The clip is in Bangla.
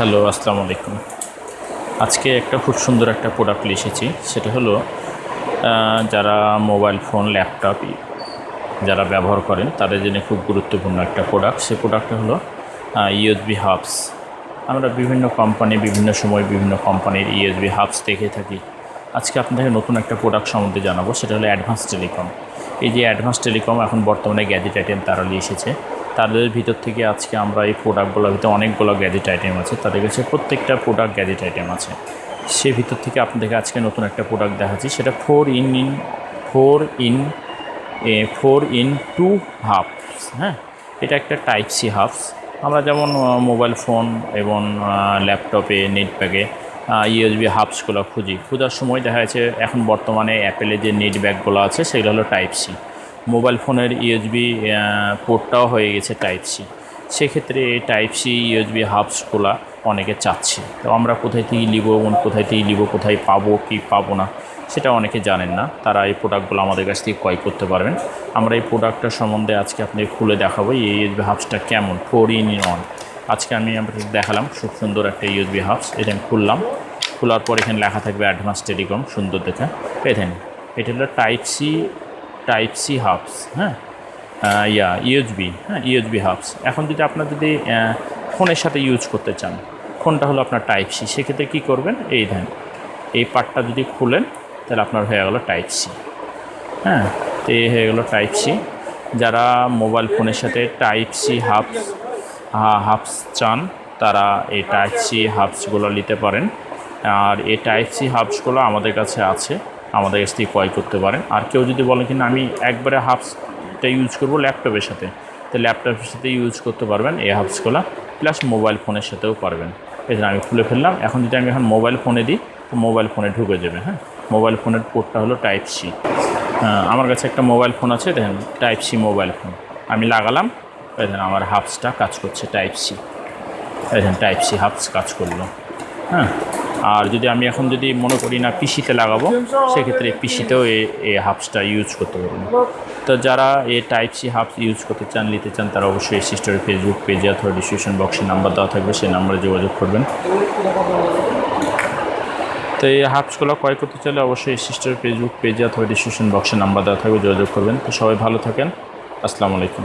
হ্যালো, আসসালামু আলাইকুম। আজকে একটা খুব সুন্দর একটা প্রোডাক্ট নিয়ে এসেছি। সেটা হলো যারা মোবাইল ফোন ল্যাপটপ যারা ব্যবহার করেন, তাদের জন্য খুব গুরুত্বপূর্ণ একটা প্রোডাক্ট সেই প্রোডাক্টটা হলো ইউএসবি হাবস আমরা বিভিন্ন কোম্পানি বিভিন্ন সময় বিভিন্ন কোম্পানির ইউএসবি হাবস দেখে থাকি। আজকে আপনাদের নতুন একটা প্রোডাক্ট সম্বন্ধে জানাব, সেটা হলো অ্যাডভান্স টেলিকম এই যে অ্যাডভান্স টেলিকম এখন বর্তমানে গ্যাজেট আইটেম তারা নিয়ে এসেছে। তাদের ভিতর থেকে আজকে আমরা এই প্রোডাক্টগুলোর ভিতরে অনেকগুলো গ্যাজেট আইটেম আছে। তাদের কাছে প্রত্যেকটা প্রোডাক্ট গ্যাজেট আইটেম আছে। সে ভিতর থেকে আপনাদেরকে আজকে নতুন একটা প্রোডাক্ট দেখাচ্ছি। সেটা four in in four in four in two hubs হ্যাঁ? এটা একটা টাইপ সি হাফস আমরা যেমন মোবাইল ফোন এবং ল্যাপটপে নেট প্যাকে ইউএসবি হাবসগুলো খুঁজি। খোঁজার সময় দেখা যাচ্ছে এখন বর্তমানে অ্যাপেলে যে নেট ব্যাগগুলো আছে, সেগুলো হলো টাইপ সি মোবাইল ফোনের ইউএসবি পোর্টটাও হয়ে গেছে টাইপ সি। সেক্ষেত্রে টাইপ সি, ইউএসবি হাবসগুলো অনেকে চাচ্ছে। তো আমরা কোথায় থেকে নিব এবং কোথায় থেকে নিব, কোথায় পাবো, কি পাবো না, সেটা অনেকে জানেন না। তারা এই প্রোডাক্টগুলো আমাদের কাছ থেকে ক্রয় করতে পারবেন। আমরা এই প্রোডাক্টটা সম্বন্ধে আজকে আপনি খুলে দেখাবো এই ইউএসবি হাবসটা কেমন, ফোর ইন ওয়ান। আজকে আমি আপনাদের দেখালাম খুব সুন্দর একটা ইউএসবি হাবস। এটা আমি খুললাম। খোলার পর এখানে লেখা থাকবে অ্যাডভান্স টেলিকম, সুন্দর দেখে। পেতেন এটা হলো type C type C hubs হ্যাঁ? ইয়া ইউএসবি হ্যাঁ ইউএসবি হাবস এখন যদি আপনার যদি ফোনের সাথে ইউজ করতে চান, ফোনটা হলো আপনার টাইপ সি সেক্ষেত্রে কী করবেন? এই দেন এই পার্টটা যদি খুলেন, তাহলে আপনার হয়ে গেলো টাইপ সি হ্যাঁ তো এই হয়ে গেলো টাইপ সি যারা মোবাইল ফোনের সাথে টাইপ সি হাবস হাবস চান, তারা এই টাইপ সি হাবসগুলো নিতে পারেন। আর এই টাইপ সি হাবসগুলো আমাদের কাছে আছে। আমাদের কাছ থেকে ক্রয় করতে পারেন। আর কেউ যদি বলেন কিনা আমি একবারে হাফসটা ইউজ করব ল্যাপটপের সাথে তো ল্যাপটপের সাথে ইউজ করতে পারবেন এই হাবসগুলো প্লাস মোবাইল ফোনের সাথেও পারবেন। এই জন্য আমি খুলে ফেললাম এখন যদি আমি এখন মোবাইল ফোনে দিই তো মোবাইল ফোনে ঢুকে যাবে হ্যাঁ? মোবাইল ফোনের পোর্টটা হলো টাইপ সি হ্যাঁ, আমার কাছে একটা মোবাইল ফোন আছে দেখেন টাইপ সি মোবাইল ফোন আমি লাগালাম দেখেন আমার হাফসটা কাজ করছে টাইপ সি দেখেন টাইপ সি হাফস কাজ করল হ্যাঁ? আর যদি আমি এখন যদি মনে করি না পিসিতে লাগাবো, সেক্ষেত্রে পিসিতেও এই হাবসটা ইউজ করতে পারবেন তো যারা এই টাইপ সি হাবস ইউজ করতে চান, নিতে চান, তারা অবশ্যই সিস্টারের ফেসবুক পেজে অথবা ডিসক্রিপশন বক্সে নাম্বার দেওয়া থাকবে, সেই নাম্বারে যোগাযোগ করবেন। তো এই হাবসগুলো ক্রয় করতে চাইলে অবশ্যই সিস্টার ফেসবুক পেজে অথবা ডিসক্রিপশন বক্সে নাম্বার দেওয়া থাকবে, যোগাযোগ করবেন। তো সবাই ভালো থাকেন। আসসালামু আলাইকুম।